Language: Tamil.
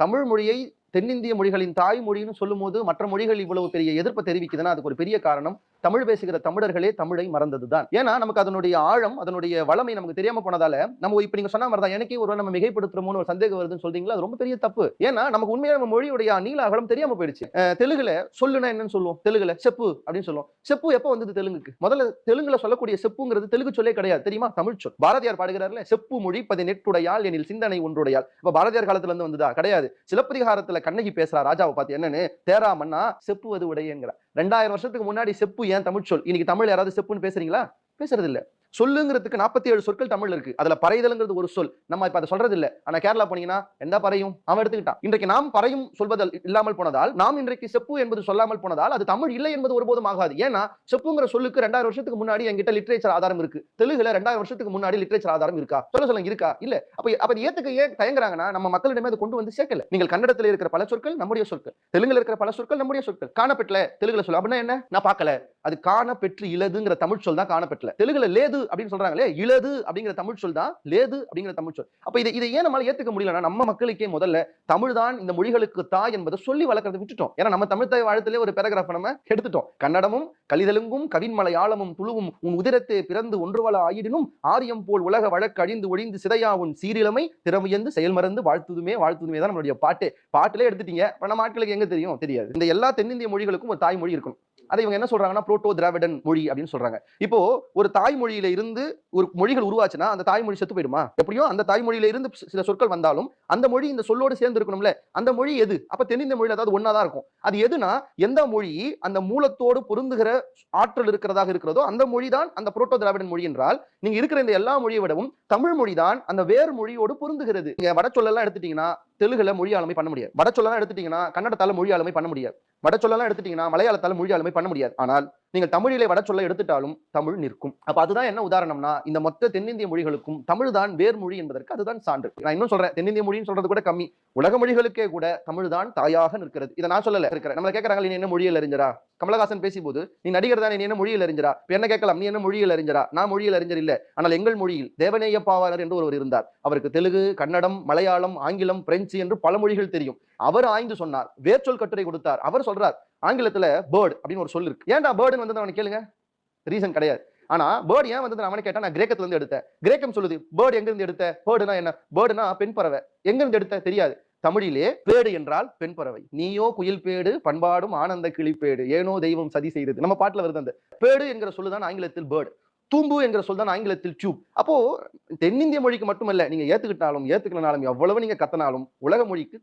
தமிழ் மொழியை தென்னிந்திய மொழிகளின் தாய்மொழின்னு சொல்லும்போது மற்ற மொழிகள் இவ்வளவு பெரிய எதிர்ப்பை தெரிவிக்குதுன்னா அதுக்கு ஒரு பெரிய காரணம் தமிழ் பேசுகிற தமிழர்களே தமிழை மறந்ததுதான். ஏன்னா நமக்கு அதனுடைய ஆழம் அதனுடைய வளமை நமக்கு தெரியாம போனதால நம்ம இப்ப நீங்க சொன்ன மாதிரி தான் எனக்கே ஒரு நம்ம மிகைப்படுத்துறோம்னு ஒரு சந்தேகம் வருதுன்னு சொல்றீங்களா? அது ரொம்ப பெரிய தப்பு. ஏன்னா நமக்கு உண்மையா நம்ம மொழியுடைய நீல அகலம் தெரியாம போயிடுச்சு. தெலுங்குல சொல்லுனா என்னன்னு சொல்லுவோம்? தெலுங்குல செப்பு அப்படின்னு சொல்லுவோம். செப்பு எப்போ வந்தது தெலுங்குக்கு? முதல்ல தெலுங்குல சொல்லக்கூடிய செப்புங்கிறது தெலுங்கு சொல்லே கிடையாது. தெரியுமா? தமிழ் சொல். பாரதியார் பாடுகிறார்ல செப்பு மொழி பதினெட்டுடையால் எனில் சிந்தனை ஒன்றுடையால் இப்ப பாரதியார் காலத்துல இருந்து வந்ததா? கிடையாது. சிலப்பதிகாரத்துல கண்ணகி பேசுறா. ராஜாவை பார்த்து என்னன்னு? தேரா மன்னா செப்புவது உடையங்கிற. ரெண்டாயிரம் வருஷத்துக்கு முன்னாடி செப்பு ஏன் தமிழ் சொல்? இன்னைக்கு தமிழ் யாராவது செப்புன்னு பேசுறீங்களா? பேசுறது இல்ல. சொல்லுங்கிறதுக்கு நாற்பத்தி ஏழு சொற்கள் தமிழ் இருக்கு. அதுல பறைதல்ங்கிறது ஒரு சொல். நம்ம இப்ப அதை சொல்றது இல்ல ஆனா கேரளா போனீங்கன்னா எந்த பறையும்? அவன் எடுத்துக்கிட்டான். இன்றைக்கு நாம் பறையும் சொல்வதல் இல்லாமல் போனதால் நாம் இன்றைக்கு செப்பு என்பது சொல்லாமல் போனதால் அது தமிழ் இல்லை என்பது ஒருபோதும் ஆகாது. ஏன்னா செப்புங்கிற சொல்லுக்கு ரெண்டாயிரம் வருஷத்துக்கு முன்னாடி என்கிட்ட லிட்ரேச்சர் ஆதாரம் இருக்கு. தெலுங்குல ரெண்டாயிரம் வருஷத்துக்கு முன்னாடி லிட்ரேச்சர் ஆதாரம் இருக்கா? சொல்ல சொல்லுங்க இருக்கா? இல்ல. அப்ப அப்ப ஏத்துக்க ஏன் தயங்குறாங்கன்னா நம்ம மக்களிடமே அதை கொண்டு வந்து சேர்க்கல. நீங்கள் கன்னடத்துல இருக்கிற பல சொற்கள் நம்முடைய சொற்கள். தெலுங்குல இருக்கிற பல சொற்கள் நம்முடைய சொற்கள். காணப்பெட்டல தெலுங்குல சொல்ல. அப்படின்னா என்ன? நான் பார்க்கல. அது காணப்பெற்று இலதுங்கிற தமிழ் சொல் தான் காணப்பெட்டல. தெலுங்குல லேது அப்படின்னு சொல்றாங்களே இலது அப்படிங்கிற தமிழ் சொல் தான் லேது அப்படிங்கிற தமிழ் சொல். அப்ப இதை இதை ஏன் நம்மளால ஏத்துக்க முடியலன்னா நம்ம மக்களுக்கே முதல்ல தமிழ் தான் இந்த மொழிகளுக்கு தாய் என்பதை சொல்லி வளர்க்கறதை விட்டுட்டோம். ஏன்னா நம்ம தமிழ் தாய் வாழ்த்திலே ஒரு பேராகிராஃப் நம்ம எடுத்துட்டோம். கன்னடமும் கலிதலுங்கும் ஆழமும் துளுவும் உன் உதிரத்தை பிறந்து ஒன்றுவள ஆயிடினும் ஆரியம் போல் உலக வழக்கு அழிந்து ஒழிந்து சிதையா உன் சீரிலமை திறமையந்து செயல்மறந்து வாழ்த்துதுமே வாழ்த்துதுமே தான் நம்மளுடைய பாட்டு. பாட்டிலே எடுத்துட்டீங்க. அப்ப நம்ம ஆட்களுக்கு எங்க தெரியும்? தெரியாது. இந்த எல்லா தென்னிந்திய மொழிகளுக்கும் ஒரு தாய்மொழி இருக்கணும். அதை இவங்க என்ன சொல்றாங்கன்னா புரோட்டோ திராவிடன் மொழி அப்படின்னு சொல்றாங்க. இப்போ ஒரு தாய்மொழியில இருந்து ஒரு மொழிகள் உருவாச்சுன்னா அந்த தாய்மொழி செத்து போயிடுமா? எப்படியோ அந்த தாய்மொழியில இருந்து சில சொற்கள் வந்தாலும் அந்த மொழி இந்த சொல்லோடு சேர்ந்து இருக்கணும்ல அந்த மொழி எது? அப்ப தென்னிந்திய மொழியில் ஏதாவது ஒன்னாதான் இருக்கும். அது எதுனா எந்த மொழி அந்த மூலத்தோடு பொருந்துகிற ஆற்றல் இருக்கிறதாக இருக்கிறதோ அந்த மொழி தான் அந்த புரோட்டோ திராவிடன் மொழி என்றால் நீங்க இருக்கிற இந்த எல்லா மொழியை விடவும் தமிழ் மொழி தான் அந்த வேறு மொழியோடு பொருந்துகிறது. நீங்க வட சொல்லலாம் எடுத்துட்டீங்கன்னா தெலுங்குல மொழி ஆளுமை பண்ண முடியாது. வட சொல்லலாம் எடுத்துட்டீங்கன்னா கன்னடத்தால மொழி ஆளுமை பண்ண முடியாது. வட சொல்லலாம் எடுத்துட்டீங்கன்னா மலையாளத்தால் மொழி ஆளுமை பண்ண முடியாது. ஆனால் நீங்கள் தமிழிலே வட சொல்ல எடுத்துட்டாலும் தமிழ் நிற்கும். அப்போ அதுதான் என்ன உதாரணம்னா இந்த மொத்த தென்னிந்திய மொழிகளுக்கும் தமிழ் தான் வேர்மொழி என்பதற்கு அதுதான் சான்று. நான் இன்னும் சொல்றேன் தென்னிந்திய மொழின்னு சொல்றது கூட கம்மி. உலக மொழிகளுக்கே கூட தமிழ் தான் தாயாக நிற்கிறது. இதை நான் சொல்லல. இருக்கிறேன் நம்மளை கேட்கறாங்க நீ என்ன மொழியில் அறிஞரா? கமலஹாசன் பேசும்போது நீ நடிகர் தான் நீ என்ன மொழியில் அறிஞரா? இப்போ என்ன கேட்கலாம் நீ என்ன மொழியில் அறிஞரா? நான் மொழியில் அறிஞர் இல்லை. ஆனால் எங்கள் மொழியில் தேவநேய பாவாளர் என்று ஒருவர் இருந்தார். அவருக்கு தெலுங்கு கன்னடம் மலையாளம் ஆங்கிலம் பிரெஞ்சு என்று பல மொழிகள் தெரியும். அவர் ஆய்ந்து சொன்னார் வேர்ச்சொல் கட்டுரை கொடுத்தார். அவர் சொல்றார் ஆங்கிலத்துல பேர்டு அப்படின்னு ஒரு சொல் இருக்கு. ஏன்டா பேர்டுன்னு வந்து அவனை கேளுங்க. ரீசன் கிடையாது. ஆனா பேர்டு ஏன் வந்து அவனை கேட்டா நான் கிரேக்கத்துல இருந்து எடுத்தேன். கிரேக்கம் சொல்லுது பேர்டு எங்க இருந்து எடுத்த பேர்டுனா என்ன? பேர்டுனா பெண் பறவை. எங்க இருந்து எடுத்த? தெரியாது. தமிழிலே பேடு என்றால் பெண் பறவை. நீயோ குயில் பேடு பண்பாடும் ஆனந்த கிளிப்பேடு. ஏனோ தெய்வம் சதி செய்தது. நம்ம பாட்டுல வருது அந்த பேடு என்கிற சொல்லுதான் ஆங்கிலத்தில் பேர்டு தூம்பு என்கிற சொல் தான் ஆங்கிலத்தில் டியூப் அப்போ தென்னிந்திய மொழிக்கு மட்டுமல்ல நீங்க ஏத்துக்கிட்டாலும் ஏத்துக்கலனாலும் எவ்வளவு நீங்க கத்தனாலும் உலக மொழிக்கு